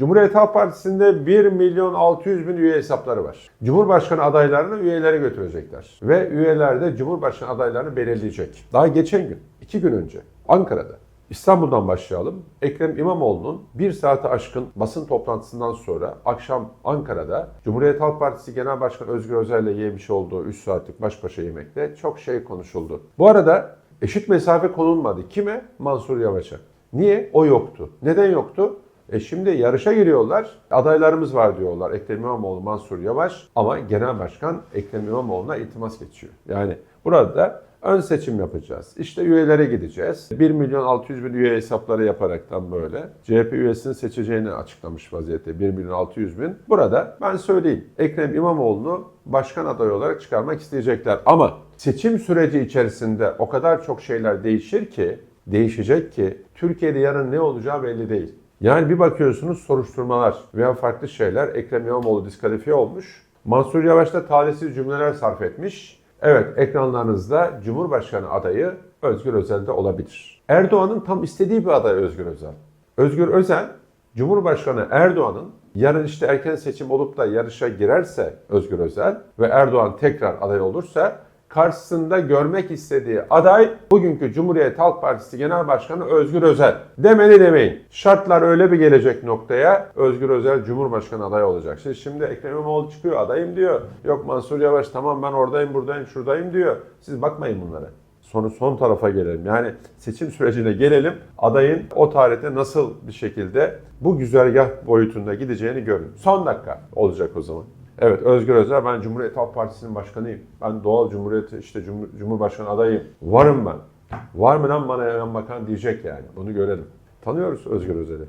Cumhuriyet Halk Partisi'nde 1 milyon 600 bin üye hesapları var. Cumhurbaşkanı adaylarını üyelere götürecekler. Ve üyeler de Cumhurbaşkanı adaylarını belirleyecek. Daha geçen gün, iki gün önce Ankara'da İstanbul'dan başlayalım. Ekrem İmamoğlu'nun bir saate aşkın basın toplantısından sonra akşam Ankara'da Cumhuriyet Halk Partisi Genel Başkanı Özgür Özel'le yemiş olduğu 3 saatlik baş başa yemekte çok şey konuşuldu. Bu arada eşit mesafe konulmadı. Kime? Mansur Yavaş'a. Niye? O yoktu. Neden yoktu? E şimdi yarışa giriyorlar. Adaylarımız var diyorlar. Ekrem İmamoğlu, Mansur Yavaş ama Genel Başkan Ekrem İmamoğlu'na iltimas geçiyor. Yani burada ön seçim yapacağız. İşte üyelere gideceğiz. 1 milyon 600 bin üye hesapları yaparaktan böyle CHP üyesini seçeceğini açıklamış vaziyette 1 milyon 600 bin. Burada ben söyleyeyim Ekrem İmamoğlu'nu başkan adayı olarak çıkarmak isteyecekler. Ama seçim süreci içerisinde o kadar çok şeyler değişir ki, değişecek ki Türkiye'de yarın ne olacağı belli değil. Yani bir bakıyorsunuz soruşturmalar veya farklı şeyler. Ekrem İmamoğlu diskalifiye olmuş. Mansur Yavaş da talihsiz cümleler sarf etmiş. Evet ekranlarınızda Cumhurbaşkanı adayı Özgür Özel de olabilir. Erdoğan'ın tam istediği bir aday Özgür Özel. Özgür Özel, Cumhurbaşkanı Erdoğan'ın yarın işte erken seçim olup da yarışa girerse Özgür Özel ve Erdoğan tekrar aday olursa karşısında görmek istediği aday bugünkü Cumhuriyet Halk Partisi Genel Başkanı Özgür Özel. Demeli demeyin. Şartlar öyle bir gelecek noktaya Özgür Özel Cumhurbaşkanı adayı olacak. Şimdi, şimdi Ekrem İmamoğlu çıkıyor adayım diyor. Yok Mansur Yavaş tamam ben oradayım buradayım şuradayım diyor. Siz bakmayın bunlara. Sonu son tarafa gelelim. Yani seçim sürecine gelelim. Adayın o tarihte nasıl bir şekilde bu güzergah boyutunda gideceğini görün. Son dakika olacak o zaman. Evet Özgür Özel ben Cumhuriyet Halk Partisi'nin başkanıyım. Ben doğal Cumhuriyet işte Cumhur- Cumhurbaşkanı adayım. Varım ben. Var mı lan bana yan bakan diyecek yani. Bunu görelim. Tanıyoruz Özgür Özel'i.